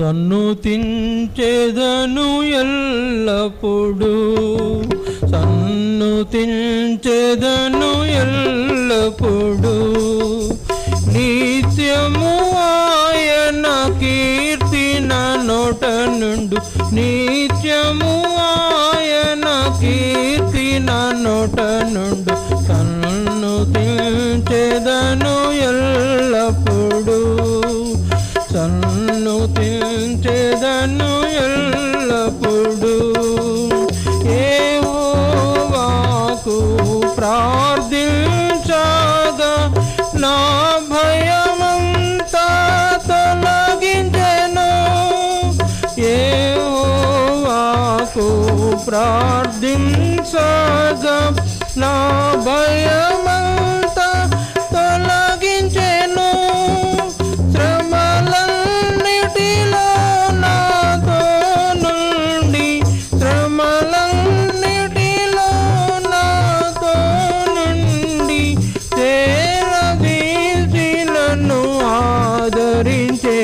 సన్నుతించెదను ఎల్లప్పుడు. సన్నుతించెదను ఎల్లప్పుడు. నిత్యము ఆయన కీర్తిన నోట నుండు. నిత్యము ఆయన కీర్తిన నోట నుండు. సన్ను తించేదను ప్రార్థించగా నా భయమంతా తొలగించెను. శ్రమలన్నిటిలో నాతో నుండి శ్రమలన్నిటిలో నాతో నుండి చేరదీసి నన్ను ఆదరించే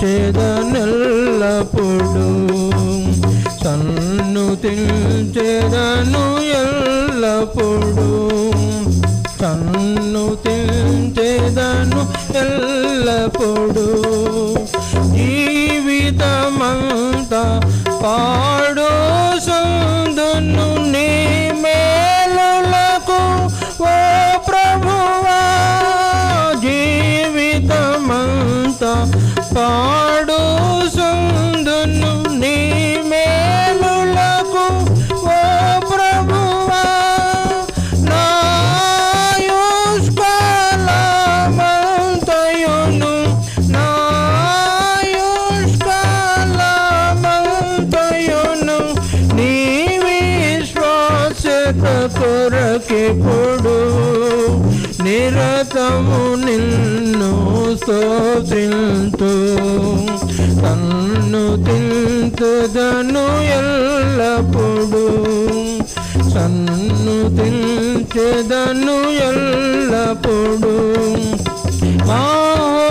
ఆరాధించేదనెల్లప్పుడు తన్ను తించేదను ఎల్లప్పుడు తన్ను తించేదను ఎల్లప్పుడు జీవితమంతా పా నాకెప్పుడు నిరతము నిన్ను స్తోత్రింతు. తన్ను తింతుదను ఎల్లప్పుడు. తన్ను తించెదను ఎల్లప్పుడు. మహోన్నతమైనది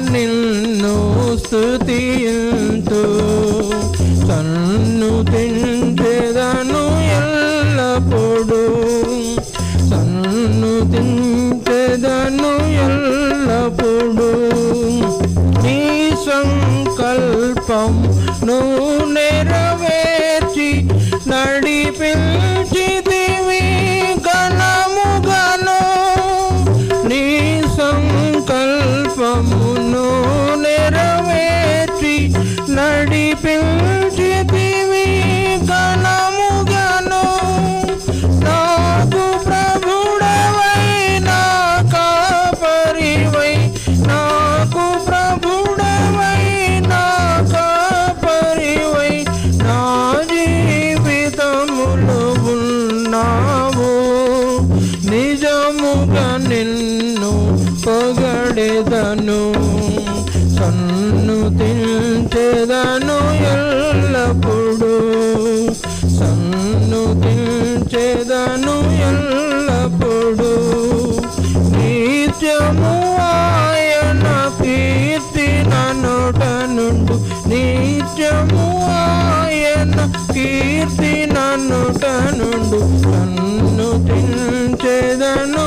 నిన్ను స్తుతింతు తన్ను తించెదను ఎల్లప్పుడు. తన్ను తించెదను ఎల్లప్పుడు. నీ సంకల్పం నువ్వు నెరవేర్చి నడిపించితివి నిన్ను పొగడేదను సన్ను తించెదను ఎల్లప్పుడు. సన్ను తించెదను ఎల్లప్పుడు. నిత్యము ఆయన కీర్తి నా నుండు. నిత్యము ఆయన కీర్తి నన్నుట నుండు. నోట నుండు